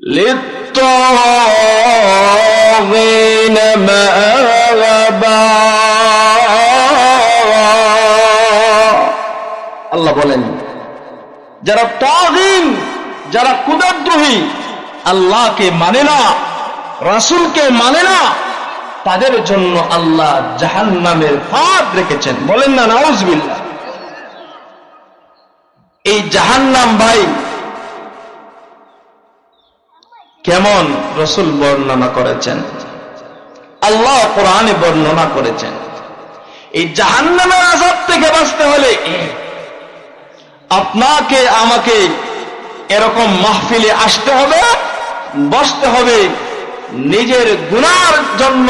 للطاغين مآبا আল্লাহ বলেন যারা তাগিন যারা কুদদ্রোহী আল্লাহকে মানে না রাসূলকে মানে না তাদের জন্য আল্লাহ জাহান্নামের ফাঁদ রেখেছেন বলেন না নাউজবিল্লাহ এই জাহান্নাম ভাই কেমন রসুল বর্ণনা করেছেন? আল্লাহ কোরআনে বর্ণনা করেছেন। এই জাহান্নামের আজাব থেকে বাঁচতে হলে আপনাকে, আমাকে এরকম মাহফিলে আসতে হবে, বসতে হবে, নিজের গুনার জন্য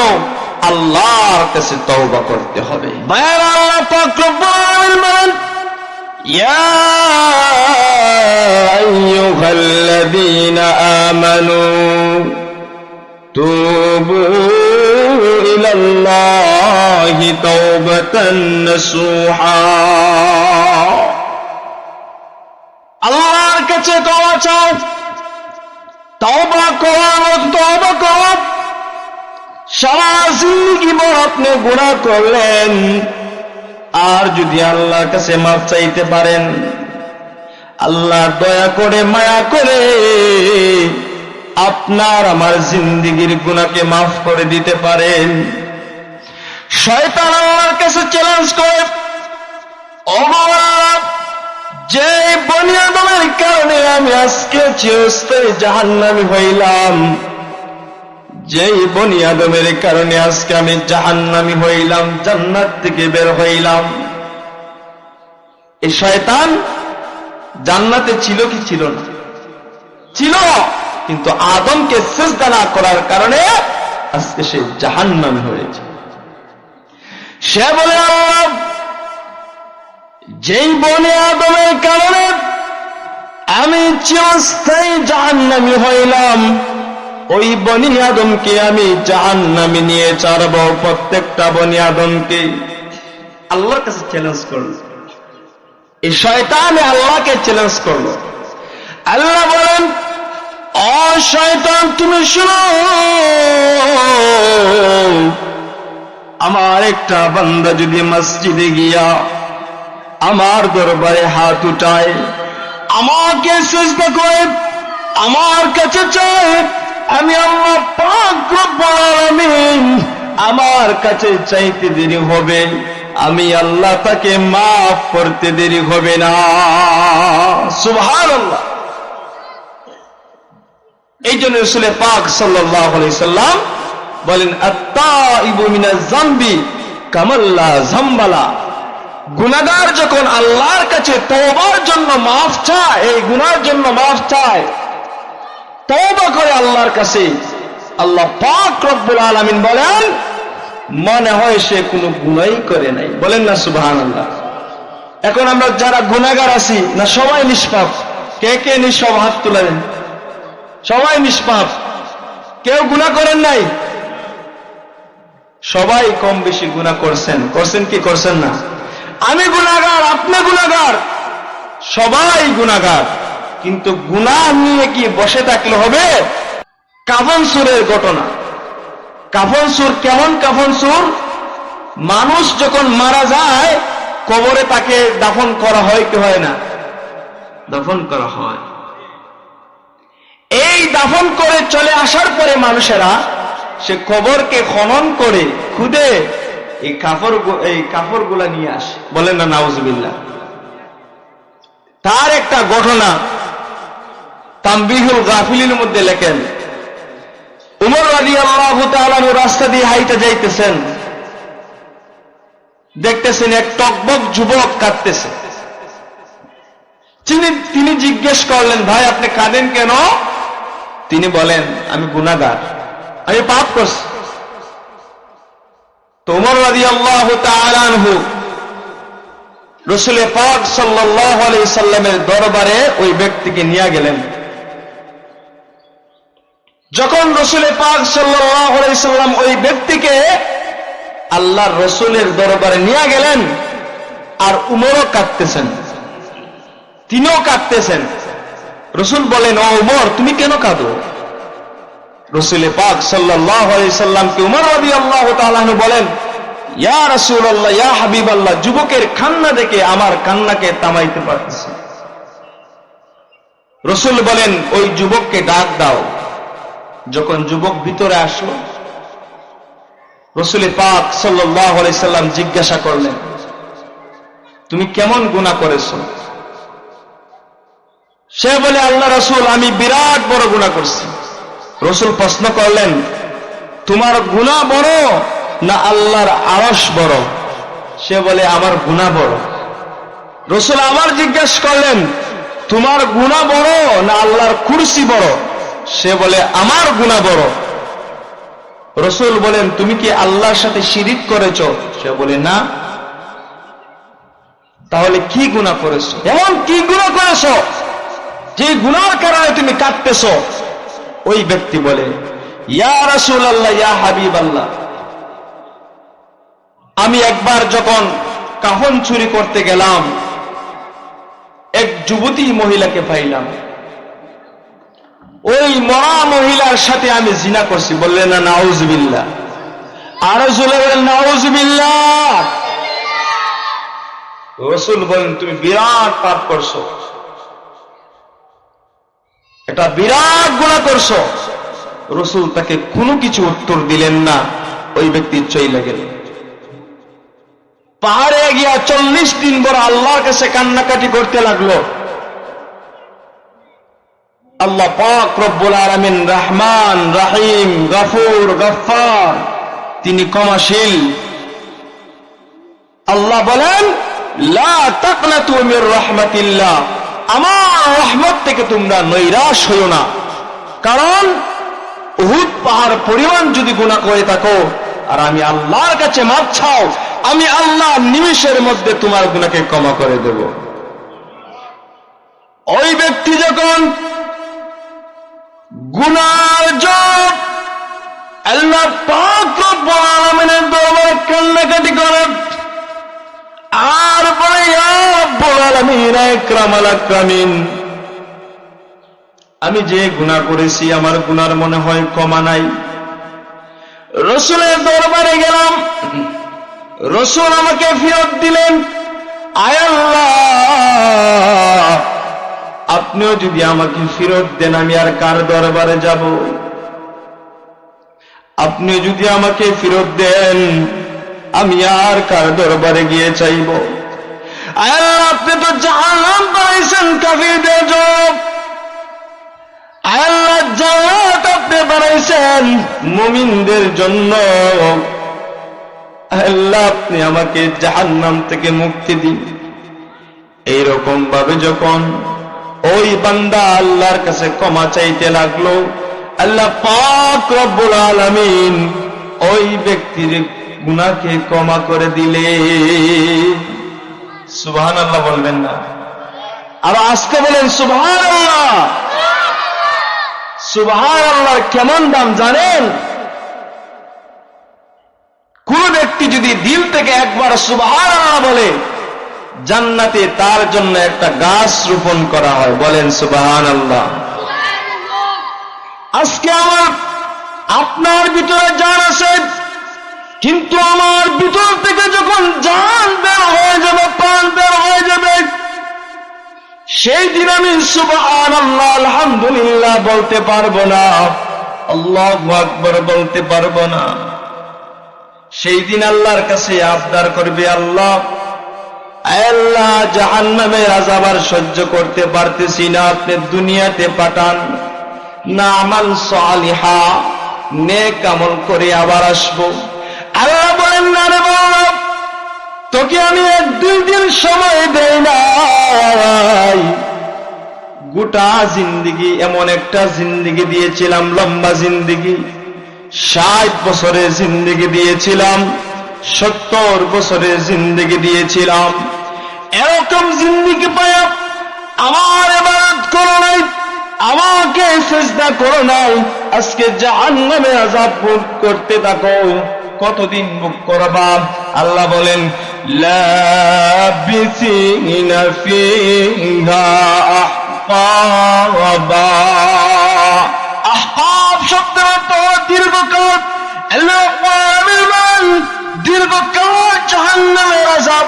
আল্লাহর কাছে তওবা করতে হবে। বায়ার আল্লাহ পাক يا أيها الذين آمنوا توبوا إلى الله توبة نصوحا আল্লাহর কাছে তওবা চাও তওবা করার মতো তওবা করো সারা জিন্দগি ভর আপনি গুনাহ করলেন আর যদি আল্লাহর কাছে মাফ চাইতে পারেন আল্লাহ দয়া করে মায়া করে আপনার আমার জিন্দিগির গুণাকে মাফ করে দিতে পারেন। শয়তান আল্লাহর কাছে চ্যালেঞ্জ করে যে বনিয়াদমের কারণে আমি আজকে চিরস্থায়ী জাহান্নামি হইলাম, যেই বনি আদমের কারণে আজকে আমি জাহান্নামি হইলাম, জান্নাত থেকে বের হইলাম। এই শয়তান জান্নাতে ছিল কি ছিল না? ছিল। কিন্তু আদমকে চেষ্টা না করার কারণে আজকে সে জাহান্নামি হয়েছে। সে বলে, আল্লাহ, যেই বনে আদমের কারণে আমি চিরস্থায়ী জাহান্নামি হইলাম, ওই বনি আদমকে আমি জাহান্নামে নিয়ে চারব প্রত্যেকটা বনি আদমকে। আল্লাহর কাছে চ্যালেঞ্জ করল। এই শয়তানে আল্লাহকে চ্যালেঞ্জ করল। আল্লাহ বলেন, অ শয়তান, তুমি শুনো। আমার একটা বান্দা যদি মসজিদে গিয়া আমার দরবারে হাত উঠায়, আমাকে চেষ্টা করে, আমার কাছে চায়, আমি আল্লাহ পাক রব্বুল আমার কাছে চাইতে দেরি হবে। আমি আল্লাহ তাকে মাফ করতে দেরি হবে না। সুবহানাল্লাহ। এই জন্য রসুলে পাক সাল্লাম বলেন কামাল্লা গুনাহগার যখন আল্লাহর কাছে তওবার জন্য মাফ চায়, এই গুনার জন্য মাফ চায়, তওবা করে আল্লাহর কাছে, আল্লাহ পাক রব্বুল আলামিন বলেন মনে হয় সে কোনো গুণাই করে নাই। বলেন না সুবহানাল্লাহ। এখন আমরা যারা গুনাহগার আছি, না সবাই নিষ্পাপ? কে কে নিষ্পাপ? হাত তুলেন সবাই নিষ্পাপ? কেউ গুনাহ করেন নাই? সবাই কম বেশি গুনাহ করছেন। করছেন কি করছেন না? আমি গুনাহগার আপনি গুনাহগার সবাই গুনাহগার কিন্তু গুনাহ নিয়ে কি বসে থাকলে হবে? কাবন সুরের ঘটনা। কাফন সুর কেমন কাফন সুর? মানুষ যখন মারা যায়, কবরে তাকে দাফন করা হয় কি হয় না? দাফন করা হয়। এই দাফন করে চলে আসার পরে মানুষেরা সে কবরকে খনন করে খুদে এই কাপড় এই কাপড়গুলা নিয়ে আসে। বলেন না নাউজবিল্লা তার একটা ঘটনা তাম্বিহুল গাফিলির মধ্যে লেখেন। উমর আলী আল্লাহ রাস্তা দিয়ে হাইটা যাইতেছেন। দেখতেছেন এক টকবক যুবক কাঁদতেছে। তিনি জিজ্ঞেস করলেন, ভাই, আপনি কাঁদেন কেন? তিনি বলেন, আমি গুনাগার আমি পাপ করছি। তোমার রাজি আল্লাহ তালানহু রসুলের পাক সাল্লাহ আলি সাল্লামের দরবারে ওই ব্যক্তিকে নিয়ে গেলেন। যখন রসুলের পাক সাল্লাম ওই ব্যক্তিকে আল্লাহর রসুলের দরবারে নিয়ে গেলেন আর উমরও কাঁদতেছেন, তিনিও কাঁদতেছেন। রসুল বলেন, ও উমর, তুমি কেন কাঁদো? রসুল পাক সাল্লাহ সাল্লামকে উমর রবি আল্লাহ বলেন, ইয়া রসুল আল্লাহ ইয়া হাবিব আল্লাহ যুবকের কান্না দেখে আমার কান্নাকে তামাইতে পারতেছে। রসুল বলেন, ওই যুবককে ডাক দাও। যখন যুবক ভিতরে আসলো, রসুল পাক সাল্লাম জিজ্ঞাসা করলেন, তুমি কেমন গুণা করেছ? সে বলে, আল্লাহ রসুল, আমি বিরাট বড় গুণা করছি। রসুল প্রশ্ন করলেন, তোমার গুণা বড় না আল্লাহর আরস বড়? সে বলে, আমার গুণা বড়। রসুল আবার জিজ্ঞেস করলেন, তোমার গুণা বড় না আল্লাহর কুরসি বড়? সে বলে, আমার গুণা বড়। রসুল বলেন, তুমি কি আল্লাহর সাথে শিরিক করেছ? সে বলে, না। তাহলে কি গুণা করেছ? এমন কি গুণা করেছ যে গুনার কারণে তুমি কাঁদতেছ? ওই ব্যক্তি বলে, ইয়া রাসুল আল্লাহ ইয়া হাবিব আল্লাহ আমি একবার যখন কাহন চুরি করতে গেলাম, এক যুবতী মহিলাকে পাইলাম। ওই মরা মহিলার সাথে আমি জিনা করছি। বললেন, না নাউজবিল্লা আরও চলে বলেন নাউজবিল্লা রসুল বলেন, তুমি বিরাট পাপ করছ। এটা বিরাট গুণা করছ। রসুল তাকে কোনো কিছু উত্তর দিলেন না। ওই ব্যক্তি চইলে গেল। পাহাড়ে গিয়া চল্লিশ দিন বড় আল্লাহর কাছে কান্নাকাটি করতে লাগল। আল্লাহ পাক রব্বুল আলমিন রহমান, রাহিম, গফুর গফার তিনি ক্ষমাশীল। আল্লাহ বলেন, লা তাকনাতু মির রাহমাতিল্লাহ। আমার রহমত থেকে তোমরা নৈরাশ হইও না। কারণ, উহুদ পাহাড় যদি করে থাকো, আর আমি আল্লাহর কাছে আমি আল্লাহ মধ্যে তোমার গুণাকে ক্ষমা করে দেব। ওই ব্যক্তি যখন গুনার জব আল্লাহ পাক রব্বুল দরবারে কান্নাকাটি করে আর বলে, ইয়া রব্বুল আমি যে গুনাহ করেছি, আমার গুনার মনে হয় কমা নাই। রসুলের দরবারে গেলাম। রসুল আমাকে ফেরত দিলেন। আয়াল্লাহ আপনিও যদি আমাকে ফেরত দেন, আমি আর কার দরবারে যাব? আপনি যদি আমাকে ফেরত দেন, আমি আর কার দরবারে গিয়ে চাইব? আয়াল্লাহ আপনি তো জাহান্নাম বানাইছেন, কাফিরদের জব আল্লাহ জান্নাত আপনি বানাইছেন, মুমিনদের জন্য। আল্লাহ, আপনি আমাকে জাহান্নাম থেকে মুক্তি দিন। এইরকম ভাবে যখন ওই বান্দা আল্লাহর কাছে ক্ষমা চাইতে লাগল। আল্লাহ পাক রব্বুল আলামিন ওই ব্যক্তির গুনাহকে ক্ষমা করে দিলে। সুবহানাল্লাহ বলবেন না। আর আজকে বলেন, সুবহানাল্লাহ। সুবহান আল্লাহর কেমন দাম জানেন? কোন ব্যক্তি যদি দিল থেকে একবার সুবহান আল্লাহ বলে জান্নাতে তার জন্য একটা গাছ রোপণ করা হয়। বলেন সুবহান আল্লাহ আজকে আমার আপনার ভিতরে জান আছে কিন্তু আমার ভিতর থেকে যখন জান বের হয়ে যাবে, প্রাণ বের হয়ে যাবে, সেই দিন আমি সুবহান আল্লাহ আলহামদুলিল্লাহ বলতে পারব না। আল্লাহ আকবর বলতে পারব না। সেই দিন আল্লাহর কাছে আবদার করবে, আল্লাহ আল্লাহ, জাহান্নামের আজাবার সহ্য করতে পারতেছি না, আপনি দুনিয়াতে পাঠান। না আমাল সালিহা নে আমল করে আবার আসব। আল্লাহ বলেন না রে তোকে আমি এক দুই দিন সময় দেই নাই। গোটা জিন্দিগি, এমন একটা জিন্দিগি দিয়েছিলাম, লম্বা জিন্দিগি। ষাট বছরের জিন্দিগি দিয়েছিলাম। সত্তর বছরের জিন্দিগি দিয়েছিলাম। এরকম জিন্দিগি পায়া আমার এবার করো নাই, আমাকে চেষ্টা করো নাই, আজকে জাহান্নামে আজাব ভোগ করতে থাকো। কতদিন মুখ করবা? আল্লাহ বলেন লাবিসিনা ফিহা আহকাবা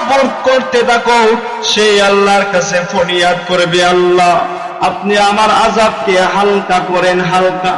ভোগ করতে থাকো, সেই আল্লাহর কাছে ফরিয়াদ করবে আল্লাহ। আপনি আমার আজাবকে হালকা করেন, হালকা।